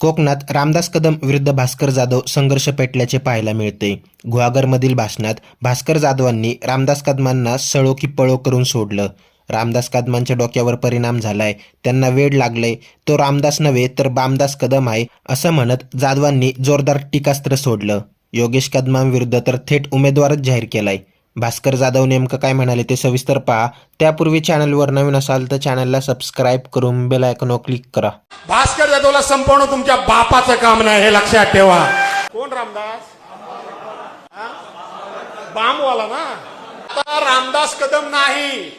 कोकणात रामदास कदम विरुद्ध भास्कर जाधव संघर्ष पेटल्याचे पाहायला मिळते. गुहागरमधील भाषणात भास्कर जाधवांनी रामदास कदमांना सळो की पळो करून सोडलं. रामदास कदमांच्या डोक्यावर परिणाम झालाय त्यांना वेड लागलाय तो रामदास नव्हे तर बामदास कदम आहे असं म्हणत जाधवांनी जोरदार टीकास्त्र सोडलं. योगेश कदमांविरुद्ध तर थेट उमेदवारच जाहीर केलाय. भास्कर जाधव नेमकं काय म्हणाले ते सविस्तर पहा. त्यापूर्वी चॅनलवर नवीन असाल तर चॅनलला सबस्क्राईब करून बेल आयकॉनवर क्लिक करा. भास्कर जाधवला संपवणं तुमच्या बापाचं काम नाही हे लक्षात ठेवा. कोण रामदास? बामवाला ना? आता रामदास कदम नाही.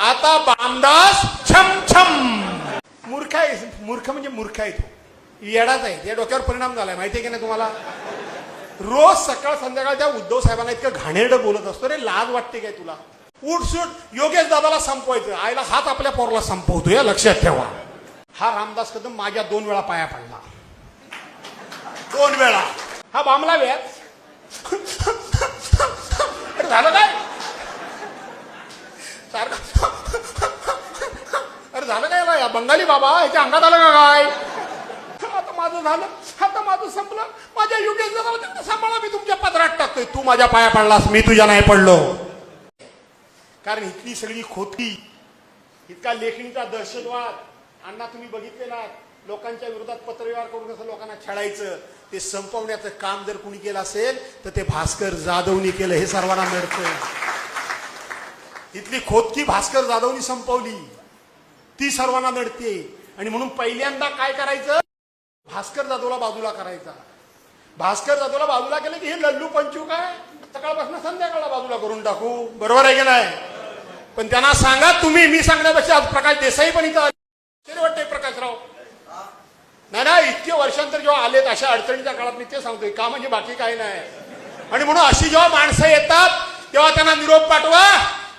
आता बामदास छम छम. मूर्ख आहे मूर्ख म्हणजे मूर्ख आहे तो. येडाच आहे या डोक्यावर परिणाम झालाय. माहितीये की नाही तुम्हाला? रोज सकाळ संध्याकाळ त्या उद्धव साहेबांना इतकं घाणेरडं बोलत असतो रे लाज वाटते काय तुला? उठसूट योगेश दादाला संपवायचं. आईला हात आपल्या पोराला संपवतो या लक्षात ठेवा. हा रामदास कदम माझ्या दोन वेळा पाया पडला. दोन वेळा. हा बामला व्याज झालं काय? सारखं. अरे झालं काय या बंगाली बाबा याच्या अंगात आलं का काय? आता माझं झालं. आता माझं संपलं. माझ्या योगेश सांभाळा मी तुमच्या पदरात टाकतोय. तू माझ्या पाया पडलास मी तुझ्या नाही पडलो. कारण इथली सगळी खोती इतका लेखणीचा दहशतवाद अण्णा तुम्ही बघितलेला लोकांच्या विरोधात पत्रव्यवहार करून कसं लोकांना छळायचं ते संपवण्याचं काम जर कुणी केलं असेल तर ते भास्कर जाधवनी केलं हे सर्वांना मिळतं इथली खोदकी भास्कर जाधवनी संपवली ती सर्वांना नडते आणि म्हणून पहिल्यांदा काय करायचं? भास्कर जाधवला बाजूला करायचा. भास्कर जाधवला बाजूला केले की हे लल्लू पंचू काय? सकाळपासून संध्याकाळला बाजूला करून टाकू. बरोबर आहे की नाही? पण त्यांना सांगा तुम्ही मी सांगण्यापेक्षा आज प्रकाश देसाई पण इथं आश्चर्य वाटतंय प्रकाशराव? नाही ना इतके वर्षांतर जेव्हा आलेत अशा अडचणीच्या काळात मी ते सांगतोय. का म्हणजे बाकी काही नाही. आणि म्हणून अशी जेव्हा माणसं येतात तेव्हा त्यांना निरोप पाठवा.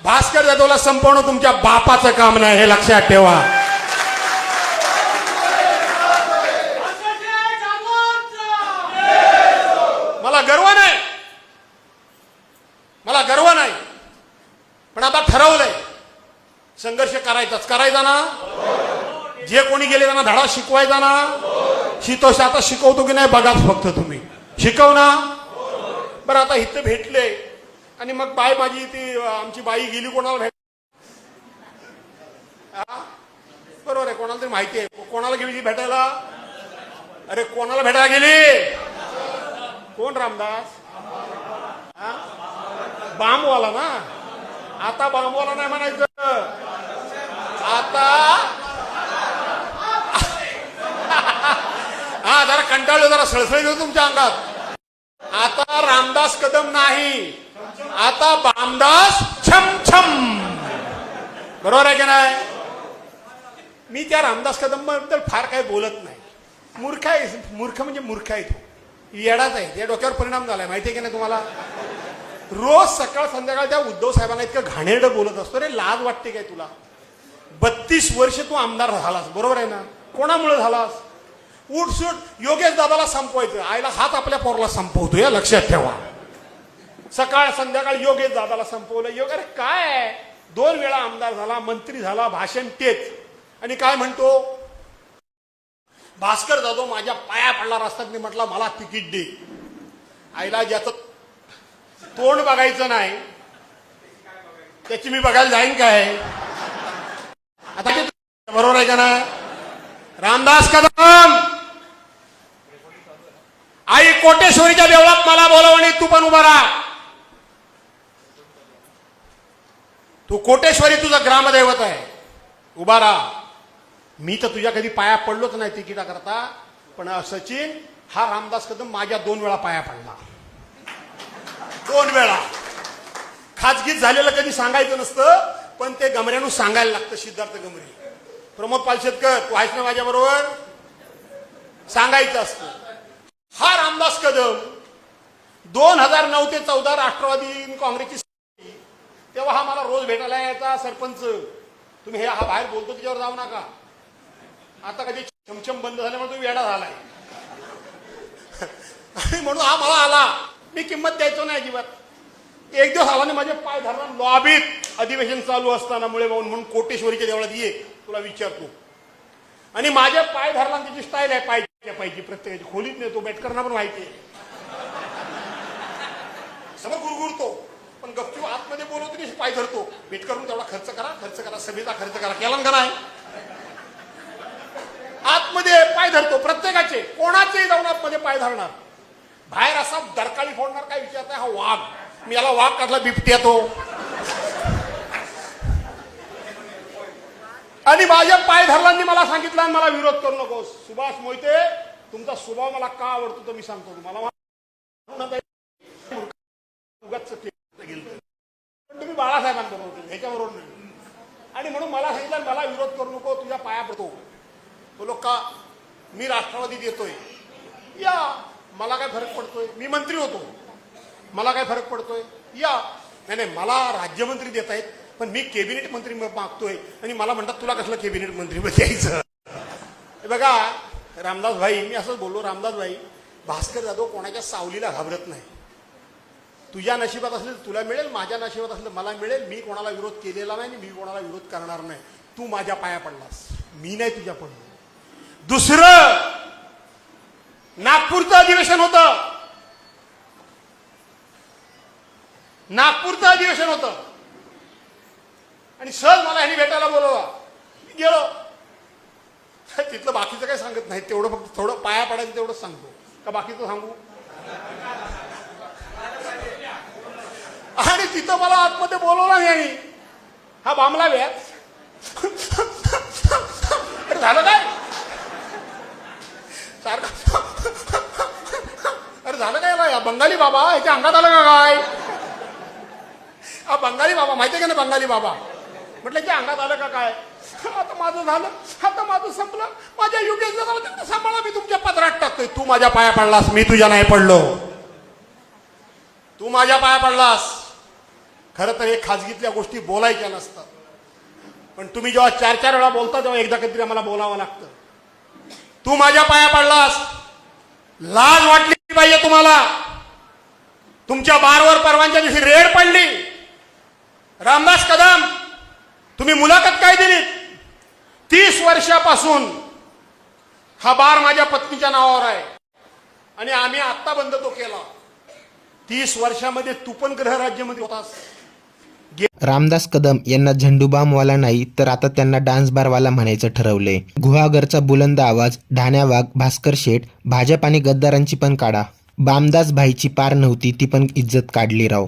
भास्कर जाधवला संपवणं तुमच्या बापाचं काम नाही हे लक्षात ठेवा मला गर्व नाही मला गर्व नाही पण आता ठरवलंय संघर्ष करायचाच. करायचा ना? जे कोणी गेले त्यांना धडा शिकवायचा ना? शितोष आता शिकवतो की नाही बघाच फक्त तुम्ही. शिकव ना? बरं आता इथं भेटले. आणि मग बाय माझी ती आमची बाई गेली कोणाला भेट हा? बरोबर आहे कोणाला तरी माहिती आहे. कोणाला गेली ती भेटायला? अरे कोणाला भेटायला गेली? कोण रामदास? हा? बामवाला ना? आता बामवाला नाही म्हणायचं. आता? हा जरा कंटाळलो जरा सळसळी देऊ तुमच्या अंगात. आता रामदास कदम नाही. आता बामदास छम छम. बरोबर आहे की नाही? मी त्या रामदास कदमबद्दल फार काही बोलत नाही. मूर्ख आहे मूर्ख म्हणजे मूर्ख आहे तो. येडाच आहे. या डोक्यावर परिणाम झालाय. माहिती आहे की नाही तुम्हाला? रोज सकाळ संध्याकाळ त्या उद्धव साहेबांना इतकं घाणेरडं बोलत असतो. रे लाज वाटते काय तुला? बत्तीस वर्ष तू आमदार झालास बरोबर आहे ना? कोणामुळे झालास? उठसूट योगेश दादाला संपवायचं. आईला हात आपल्या पोराला संपवतो या लक्षात ठेवा. सकाळ संध्याकाळ योगेश दादाला संपवलं. योग अरे काय? दोन वेळा आमदार झाला मंत्री झाला भाषण तेच. आणि काय म्हणतो? भास्कर जाधव माझ्या पाया पडला रस्त्यात. मी मला तिकीट दे. आईला ज्याचं तोंड बघायचं नाही त्याची मी बघायला जाईन काय? आता ते बरोबर आहे का ना रामदास कदम! आई कोटेश्वरीच्या देवळात मला बोलव आणि तू पण उभा राहा. तू कोटेश्वरी तुझं ग्रामदैवत आहे. उभा राहा. मी तर तुझ्या कधी पाया पडलोच नाही तिकिटा करता पण सचिन हा रामदास कदम माझ्या दोन वेळा पाया पडला. दोन वेळा. खाजगीत झालेलं कधी सांगायचं नसतं पण ते गमऱ्यानं सांगायला लागतं सिद्धार्थ गमरे. प्रमोद पालशेतकर तू आहेस ना माझ्याबरोबर सांगायचं असतं. हा रामदास कदम दोन हजार नऊ ते चौदा राष्ट्रवादी काँग्रेसची तेव्हा हा मला रोज भेटायला यायचा सरपंच. तुम्ही हे हा बाहेर बोलतो त्याच्यावर जाऊ नका. आता कधी छमछम बंद झाल्यामुळे तो वेडा झालाय. आणि म्हणून हा मला आला. मी किंमत द्यायचो नाही अजिबात. एक दिवस आला माझे पाय धरला लॉबीत. अधिवेशन चालू असताना मुळे भाऊन म्हणून कोटेश्वरीच्या देवळात ये तुला विचारतो. आणि माझ्या पाय धरला त्याची स्टाईल आहे पाय पाहिजे प्रत्येकाची. खोलीत नेतो बेटकरना पण माहिती आहे. गुरगुरतो. पण गप्पू आतमध्ये बोलवतो की पाय धरतो. बेटकरून तेवढा खर्च करा खर्च करा सभेचा खर्च करा. केला का नाही? आतमध्ये पाय धरतो प्रत्येकाचे. कोणाचेही जाऊन आतमध्ये पाय धरणार. बाहेर असा दरकाळी फोडणार काय विचारताय? हा वाघ. मी याला वाघ काढला बिबट्या तो आणि माझ्या पाय धरलांनी मला सांगितलं आणि मला विरोध करू नको सुभाष मोहिते तुमचा स्वभाव मला का आवडतो तर मी सांगतो तुम्हाला. पण तुम्ही बाळासाहेबांबरोबर होते ह्याच्याबरोबर नाही. आणि म्हणून मला सांगितलं मला विरोध करू नको तुझ्या पाया पडतो. बोलो का मी राष्ट्रवादीत येतोय. या मला काय फरक पडतोय? मी मंत्री होतो. मला काय फरक पडतोय? या. नाही नाही मला राज्यमंत्री देत आहेत पण मी कॅबिनेट मंत्री मागतोय. आणि मला म्हणतात तुला कसलं कॅबिनेट मंत्री द्यायचं? बघा रामदास भाई मी असंच बोललो रामदास भाई भास्कर जाधव कोणाच्या सावलीला घाबरत नाही. तुझ्या नशिबात असलं तुला मिळेल माझ्या नशिबात असलं मला मिळेल मी कोणाला विरोध केलेला नाही आणि मी कोणाला विरोध करणार नाही. तू माझ्या पाया पडलास. मी नाही तुझ्या पडलो. दुसरं नागपूरचं अधिवेशन होतं. नागपूरचं अधिवेशन होतं. आणि सहज मला ह्यांनी भेटायला बोलवला मी गेलो. तिथलं बाकीचं काही सांगत नाही. तेवढं फक्त थोडं पाया पडायचं तेवढंच सांगतो. का बाकीचं सांगू? आणि तिथं मला आतमध्ये बोलवला नाही हा बामला व्याज अरे झालं काय? सारखं अरे झालं काय या बंगाली बाबा ह्याच्या अंगात आलं का काय? बंगाली बाबा माहितीये का ना बंगाली बाबा? म्हटलं की अंगात आलं का काय? आता माझं झालं. आता माझं संपलं. माझ्या युगेश सांभाळा. मी तुमच्या पदरात टाकतोय. तू माझ्या पाया पडलास. मी तुझ्या नाही पडलो. तू माझ्या पाया पडलास. खरं तर हे खाजगीतल्या गोष्टी बोलायच्या नसतात. पण तुम्ही जेव्हा चार चार वेळा बोलता तेव्हा एकदा कधीतरी आम्हाला बोलावं लागतं. तू माझ्या पाया पडलास. लाज वाटली पाहिजे तुम्हाला. तुमच्या बारवर परवांच्या दिवशी रेड पडली. रामदास कदम तुम्ही मुलाखत काय दिलीत? तीस वर्षापासून हा बार माझ्या पत्नीच्या नावावर आहे. आणि आम्ही आत्ता बंद तो केला. तीस वर्षामध्ये तू पण गृहराज्यामध्ये होतास. रामदास कदम यांना झेंडूबामवाला नाही तर आता त्यांना डान्स बारवाला म्हणायचं ठरवलंय. गुहागरचा बुलंद आवाज ढाण्या वाघ भास्कर शेठ भाजप आणि गद्दारांची पण काढा. बामदास भाईची पार नव्हती ती पण इज्जत काढली राव.